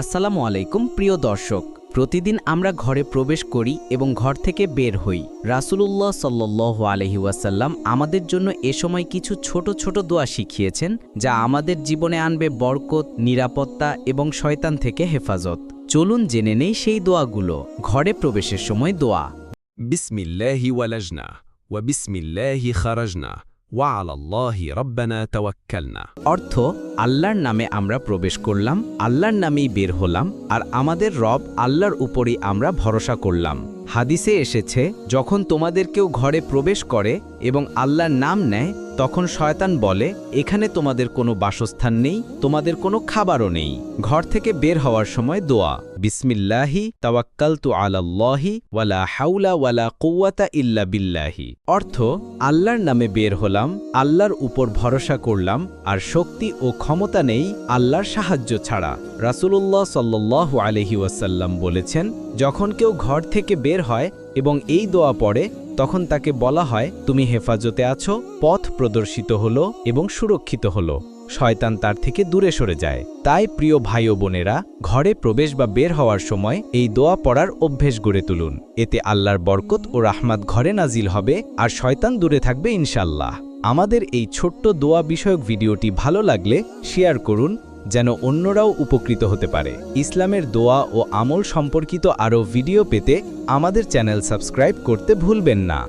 আসসালামু আলাইকুম, প্রিয় দর্শক। প্রতিদিন আমরা ঘরে প্রবেশ করি এবং ঘর থেকে বের হই। রাসুলুল্লাহ সাল্লাহ ওয়াসাল্লাম আমাদের জন্য এ সময় কিছু ছোট ছোট দোয়া শিখিয়েছেন, যা আমাদের জীবনে আনবে বরকত, নিরাপত্তা এবং শয়তান থেকে হেফাজত। চলুন জেনে নেই সেই দোয়াগুলো। ঘরে প্রবেশের সময় দোয়া। বিসমিল্লাহি ওয়ালাজনা ওয়া বিসমিল্লাহি খারাজনা ওয়া অর্থ, আল্লাহর নামে আমরা প্রবেশ করলাম, আল্লাহর নামেই বের হলাম, আর আমাদের রব আল্লাহর উপরই আমরা ভরসা করলাম। হাদিসে এসেছে, যখন তোমাদের কেউ ঘরে প্রবেশ করে এবং আল্লাহর নাম নেয় তখন শয়তান বলে, এখানে তোমাদের কোনো বাসস্থান নেই, তোমাদের কোনো খাবারও নেই। ঘর থেকে বের হওয়ার সময় দোয়া। বিসমিল্লাহি তাওয়াক্কালতু আলাল্লাহি, ওয়ালা হাউলা ওয়ালা কুওয়াতা ইল্লা বিল্লাহি। অর্থ, আল্লাহর নামে বের হলাম, আল্লাহর উপর ভরসা করলাম, আর শক্তি ও ক্ষমতা নেই আল্লাহর সাহায্য ছাড়া। রাসূলুল্লাহ সাল্লাল্লাহু আলহি ওয়াসাল্লাম বলেছেন, যখন কেউ ঘর থেকে বের হয় এবং এই দোয়া পড়ে তখন তাকে বলা হয়, তুমি হেফাজতে আছো, পথ প্রদর্শিত হলো এবং সুরক্ষিত হলো। শয়তান তার থেকে দূরে সরে যায়। তাই প্রিয় ভাই ও বোনেরা, ঘরে প্রবেশ বা বের হওয়ার সময় এই দোয়া পড়ার অভ্যেস গড়ে তুলুন। এতে আল্লাহর বরকত ও রাহমাত ঘরে নাজিল হবে আর শয়তান দূরে থাকবে ইনশাল্লাহ আমাদের এই ছোট্ট দোয়া বিষয়ক ভিডিওটি ভালো লাগলে শেয়ার করুন যেন অন্যরাও উপকৃত হতে পারে। ইসলামের দোয়া ও আমল সম্পর্কিত আরও ভিডিও পেতে আমাদের চ্যানেল সাবস্ক্রাইব করতে ভুলবেন না।